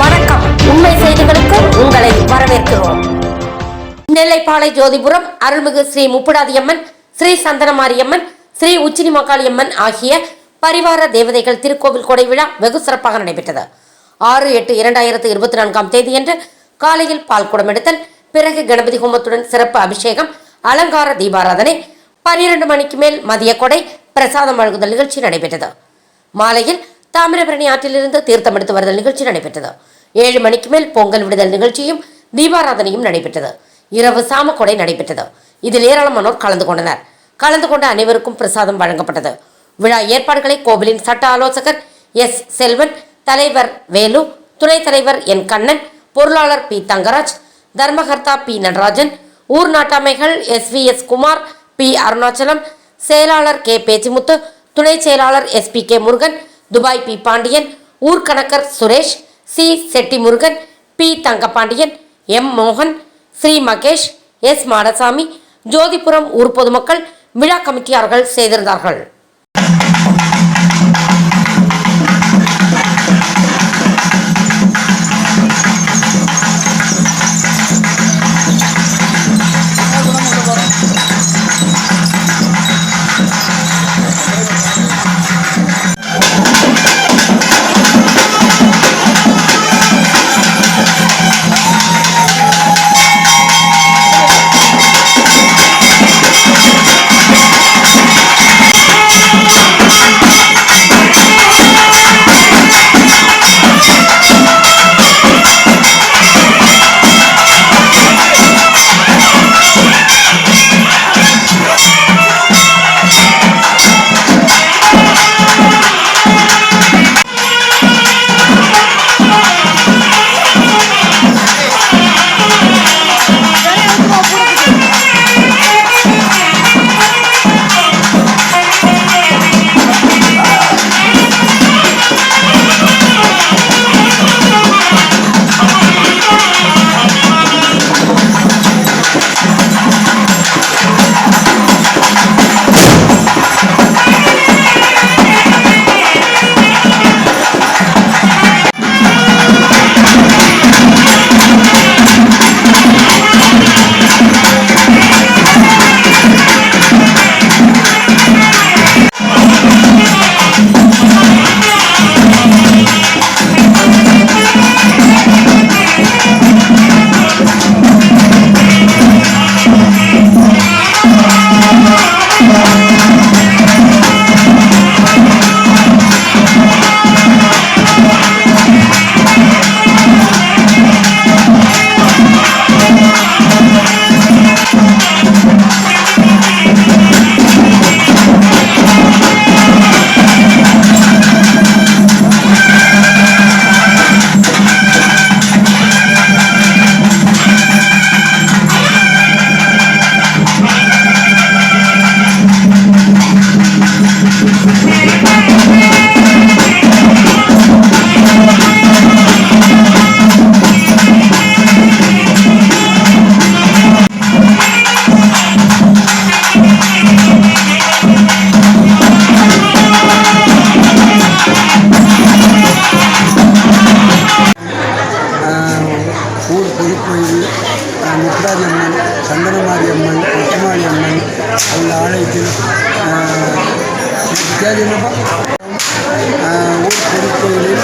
வணக்கம். உண்மை செய்திகளுக்கு உங்களை வரவேற்கிறோம். நெல்லைப்பாளை ஜோதிபுரம் அருள்மிகு ஸ்ரீ முப்புடாதியம்மன் ஸ்ரீ சந்தனமாரியம்மன் ஸ்ரீ உச்சினி மகாளியம்மன் ஆகிய பரிவார தேவதைகள் திருக்கோவில் கொடை விழா வெகு சிறப்பாக நடைபெற்றது. ஆறு எட்டு இரண்டாயிரத்து இருபத்தி நான்காம் தேதியன்று காலையில் பால் குடம் எடுத்தல் பிறகு கணபதி ஹோமத்துடன் சிறப்பு அபிஷேகம் அலங்கார தீபாராதனை பனிரெண்டு மணிக்கு மேல் மதிய கொடை பிரசாதம் வழங்குதல் நிகழ்ச்சி நடைபெற்றது. மாலையில் தாமிரபரணி ஆற்றிலிருந்து தீர்த்தம் எடுத்து வருதல் நிகழ்ச்சி நடைபெற்றது. ஏழு மணிக்கு மேல் பொங்கல் விடுதல் நிகழ்ச்சியும் தீபாராதனையும் நடைபெற்றது. இரவு சாமக்கொடை நடைபெற்றது. இதில் ஏராளமானோர் கலந்து கொண்டனர். கலந்து கொண்ட அனைவருக்கும் பிரசாதம் வழங்கப்பட்டது. விழா ஏற்பாடுகளை கோவிலின் சட்ட ஆலோசகர் எஸ். செல்வன் தலைவர் வேலு துணைத் தலைவர் என். கண்ணன் பொருளாளர் பி. தங்கராஜ் தர்மகர்த்தா பி. நடராஜன் ஊர் நாட்டாமைகள் S. V. S. Kumar P. Arunachalam செயலாளர் கே. பேச்சிமுத்து துணை செயலாளர் S. P. K. Murugan Dubai P Pandiyan ஊர்கணக்கர் Suresh C Chettimurugan P Thangapandiyan M மோகன் ஸ்ரீ மகேஷ் எஸ் மாடசாமி ஜோதிபுரம் ஊர் பொதுமக்கள் விழா கமிட்டியார்கள் செய்திருந்தார்கள். முப்படாதி அம்மன் சந்தனமாரி அம்மன் கொச்சமாரி அம்மன் உள்ள ஆலயத்தில் தேதி என்னப்பா? ஆஹ் ஊர் பொதுக்கோயிலில்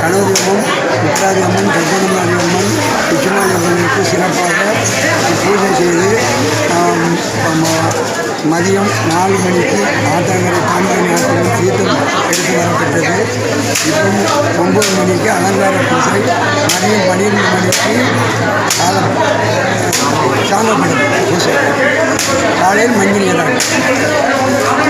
கணவரியம்மன் முப்படாதி அம்மன் சந்தனமாரி அம்மன் கொச்சமாரி அம்மனுக்கு சிறப்பாக பூஜை செய்து மதியம் நாலு மணிக்கு ஆட்டாங்கரை பாண்டியன் ஆற்றில் தீர்த்தம் எடுத்து வரப்பட்டது. இப்போ ஒம்பது மணிக்கு அலங்கார பூசை மதியம் பன்னிரெண்டு மணிக்கு காலம் பூசை காலையில் மஞ்சள் நீராட்டம்